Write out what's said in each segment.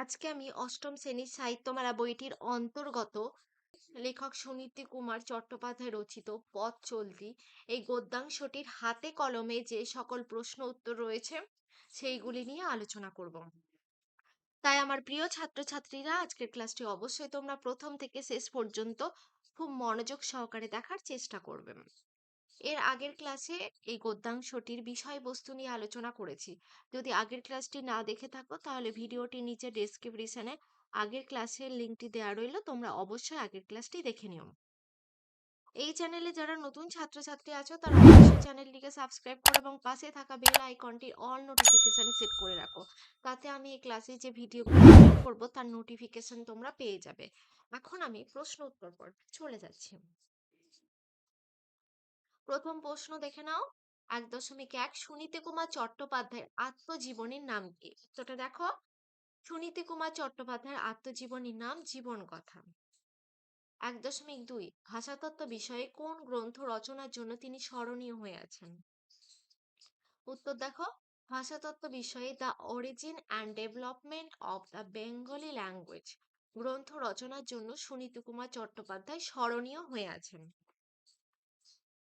আজকে আমি অষ্টম শ্রেণির সাহিত্যমেলা বইটির অন্তর্গত লেখক সুনীতি কুমার চট্টোপাধ্যায় রচিত পথ চলতি এই গদ্যাংশটির হাতে কলমে যে সকল প্রশ্ন উত্তর রয়েছে, সেইগুলি নিয়ে আলোচনা করব। তাই আমার প্রিয় ছাত্রছাত্রীরা, আজকের ক্লাসটি অবশ্যই তোমরা প্রথম থেকে শেষ পর্যন্ত খুব মনোযোগ সহকারে দেখার চেষ্টা করবে। এর আগের ক্লাসে এই গদ্যাংশটির বিষয়বস্তু নিয়ে আলোচনা করেছি। যদি আগের ক্লাসটি না দেখে থাকো, তাহলে ভিডিওটির নিচে ডেসক্রিপশনে আগের ক্লাসের লিঙ্কটি দেওয়া রইল। তোমরা অবশ্যই আগের ক্লাসটি দেখে নিও। এই চ্যানেলে যারা নতুন ছাত্রছাত্রী আছো, তারা অবশ্যই চ্যানেলটিকে সাবস্ক্রাইব করো এবং পাশে থাকা বেল আইকনটি অল নোটিফিকেশন সেট করে রাখো। তাতে আমি এই ক্লাসে যে ভিডিওগুলো আপলোড করব, তার নোটিফিকেশন তোমরা পেয়ে যাবে। এখন আমি প্রশ্ন উত্তর পর চলে যাচ্ছি। প্রথম প্রশ্ন দেখে নাও। এক দশমিক এক সুনীতি কুমার চট্টোপাধ্যায়ের আত্মজীবনীর নাম কি? উত্তরটা দেখো। সুনীতি কুমার চট্টোপাধ্যায়ের আত্মজীবনীর নাম জীবন কথা এক দশমিক দুই ভাষাতত্ত্ব বিষয়ে কোন গ্রন্থ রচনার জন্য তিনি স্মরণীয় হয়ে আছেন? উত্তর দেখো। ভাষাতত্ত্ব বিষয়ে the origin and development of the Bengali language. গ্রন্থ রচনার জন্য সুনীতি কুমার চট্টোপাধ্যায় স্মরণীয় হয়ে আছেন।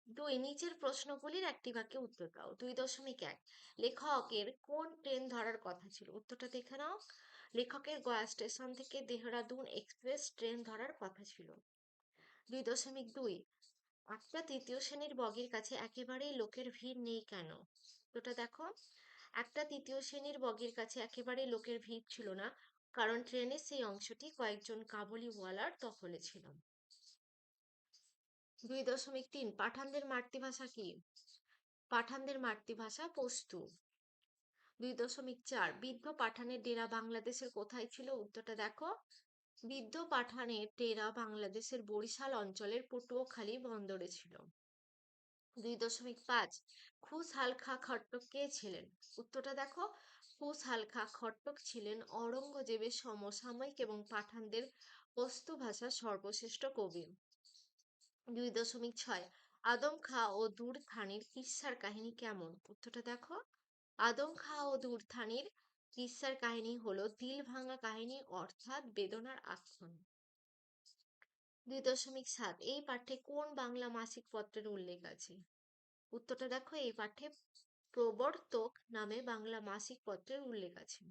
দুই নিচের প্রশ্নগুলির একটি বাক্যে উত্তর দাও দুই দশমিক এক। লেখকের কোন ট্রেন ধরার কথা ছিল? উত্তরটা দেখে নাও। লেখকের গয়া স্টেশন থেকে দেহরাদুন এক্সপ্রেস ট্রেন ধরার কথা ছিল। দুই দশমিক দুই। একটা তৃতীয় শ্রেণির বগির কাছে একেবারেই লোকের ভিড় নেই কেন? উত্তরটা দেখো। একটা তৃতীয় শ্রেণির বগির কাছে একেবারেই লোকের ভিড় ছিল না, কারণ ট্রেনের সেই অংশটি কয়েকজন কাবুলিওয়ালার দখলে ছিল। দুই দশমিক তিন, পাঠানদের মাতৃভাষা কি? পাঠানদের মাতৃভাষা পশতু। দুই দশমিক চার, বৃদ্ধ পাঠানের ডেরা বাংলাদেশের কোথায় ছিল? উত্তরটা দেখো। বৃদ্ধ পাঠানের ডেরা বাংলাদেশের বরিশাল অঞ্চলের পটুয়াখালী বন্দরে ছিল। দুই দশমিক পাঁচ খুস হালখা খট্টক কে ছিলেন? উত্তরটা দেখো। খুস হালখা খট্টক ছিলেন অরঙ্গজেবের সমসাময়িক এবং পাঠানদের পস্তু ভাষার সর্বশ্রেষ্ঠ কবি। দুই দশমিক ছয়। আদম খা ও দূর থানির কিসার কাহিনী কেমন? উত্তরটা দেখো। আদম খা ও দূর থানির কিসার কাহিনী হলো দিল ভাঙা কাহিনী অর্থাৎ বেদনার আখ্যান। দুই দশমিক সাত, এই পাঠ্যে কোন বাংলা মাসিক পত্রের উল্লেখ আছে? উত্তরটা দেখো, এই পাঠ্যে প্রবর্তক নামে বাংলা মাসিক পত্রের উল্লেখ আছে।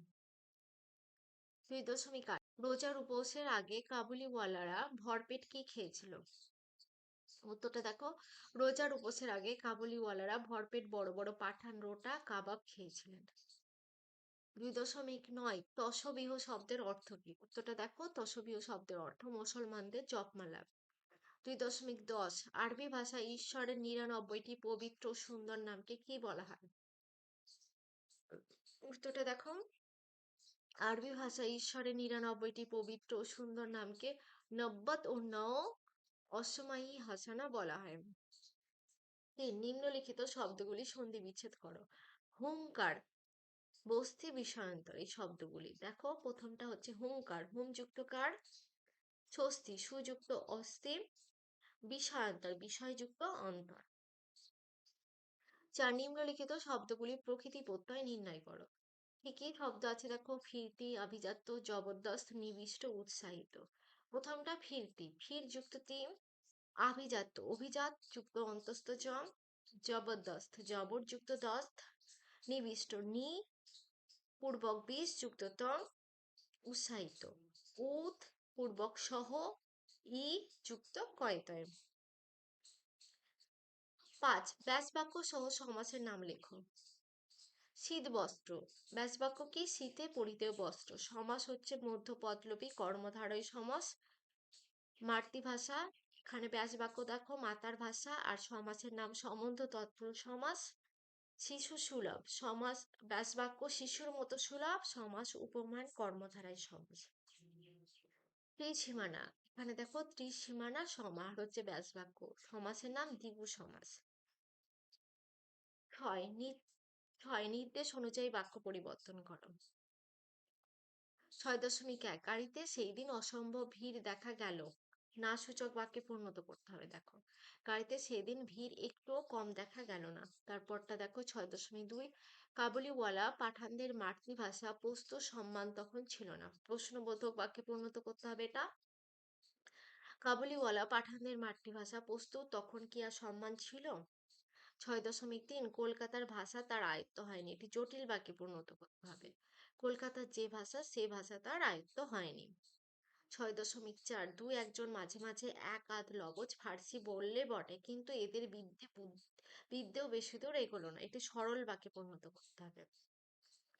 দুই দশমিক আট, রোজার উপোসের আগে কাবুলিওয়ালারা ভরপেট কি খেয়েছিল? উত্তরটা দেখো, রোজার উপোসের আগে কাবুলিওয়ালারা ভরপেট বড় বড় পাঠান রোটা কাবাব খেয়েছিলেন। দুই দশমিক নয় তসবিহ শব্দের অর্থ কি? উত্তরটা দেখো, তসবিহ শব্দের অর্থ মুসলমানদের জপমালা। দুই দশমিক দশ আরবি ভাষায় ঈশ্বরের নিরানব্বইটি পবিত্র সুন্দর নামকে কি বলা হয়? উত্তরটা দেখো, আরবি ভাষায় ঈশ্বরের নিরানব্বইটি পবিত্র সুন্দর নামকে নব্বত ও ন অসমায়ী হাসানা বলা হয়। তিন নিম্নলিখিত শব্দগুলি সন্ধি বিচ্ছেদ করো। হুঙ্কার বস্তি বিষয়ান্তর, এই শব্দগুলি। দেখো, প্রথমটা হচ্ছে হুঙ্কার হুমযুক্ত কার? স্বস্তি, সুযুক্ত অস্থি বিষয়ান্তর, বিষয়যুক্ত অন্তর। চার নিম্নলিখিত শব্দগুলি প্রকৃতি প্রত্যয় নির্ণয় করো। কি কি শব্দ আছে? দেখো ফিরতি আভিজাত্য, জবরদস্ত, নিবিষ্ট, উৎসাহিত। প্রথমটা ফিরতি ফির যুক্ত তিন আভিজাত্য, অভিজাত যুক্ত অন্তস্থ জম, জবরদস্ত, জবর যুক্ত দস্ত, নিবিষ্ট, নি, পূর্বক বিষ যুক্ত তং উৎসাহিত উত পূর্বক সহ, ই যুক্ত কয়তয়। পাঁচ, ব্যাস বাক্য সহ সমাসের নাম লেখো। শীত বস্ত্র। ব্যাস বাক্য কি শীতে পরিতে বস্ত্র। সমাস হচ্ছে মধ্যপদলোপী, কর্মধারয় সমাস। মাতৃভাষা, এখানে ব্যাস বাক্য দেখো, মাতার ভাষা, আর সমাসের নাম সম্বন্ধ তৎপুরুষ সমাস। শিশু সুলভ, সমাস ব্যাস বাক্য শিশুর মতো সুলভ, সমাস, উপমান, কর্মধারায় সমাস। ত্রিসীমানা, এখানে দেখো ত্রিসীমানা সমাহার হচ্ছে ব্যাস বাক্য সমাসের নাম দ্বিগু সমাস। ছয় ছয় নির্দেশ অনুযায়ী বাক্য পরিবর্তন করো। ছয় দশমিক এক, গাড়িতে সেই দিন অসম্ভব ভিড় দেখা গেল। না সূচক বাক্যে পরিণত করতে হবে, দেখো। গাড়িতে সেদিন ভিড় একটুও কম দেখা গেল না। তারপরটা দেখো ছয় দশমিক দুই, কাবুলিওয়ালা পাঠানদের মাতৃভাষা পোস্ত সম্মান তখন ছিল না। প্রশ্নবোধক বাক্যে পরিণত করতে হবে এটা। কাবুলিওয়ালা পাঠানদের মাতৃভাষা পোস্ত তখন কি আর সম্মান ছিল? ছয় দশমিক তিন কলকাতার ভাষা তার আয়ত্ত হয়নি। এটি জটিল বাক্যে পরিণত করতে হবে। কলকাতার যে ভাষা, সে ভাষা তার আয়ত্ত হয়নি। ছয় দশমিক চার দু একজন মাঝে মাঝে এক আধ লবজ ফার্সি বললে বটে, কিন্তু এদের বিদ্যে বুদ- বিদ্যেও বেশি দূর এগোলো না। এটি সরল বাক্যে পরিণত করতে হবে।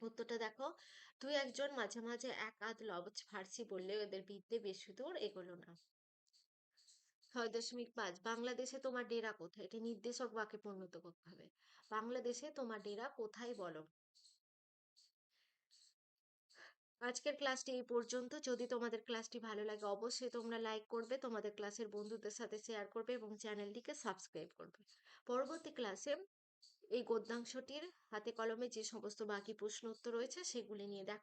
উত্তরটা দেখো। দুই একজন মাঝে মাঝে এক আধ লবজ ফার্সি বললেও এদের বিদ্যে বেশি দূর এগোলো না। ছয় দশমিক পাঁচ, বাংলাদেশে তোমার ডেরা কোথায়? এটি নির্দেশক বাক্যে পরিণত করতে হবে। বাংলাদেশে তোমার ডেরা কোথায় বলো? আজকের ক্লাসটি এই পর্যন্ত। যদি তোমাদের ক্লাসটি ভালো লাগে, অবশ্যই তোমরা লাইক করবে, তোমাদের ক্লাসের বন্ধুদের সাথে শেয়ার করবে এবং চ্যানেলটিকে সাবস্ক্রাইব করবে। পরবর্তী ক্লাসে এই গদ্যাংশটির হাতে কলমে যে সমস্ত বাকি প্রশ্ন উত্তর রয়েছে, সেগুলি নিয়ে দেখা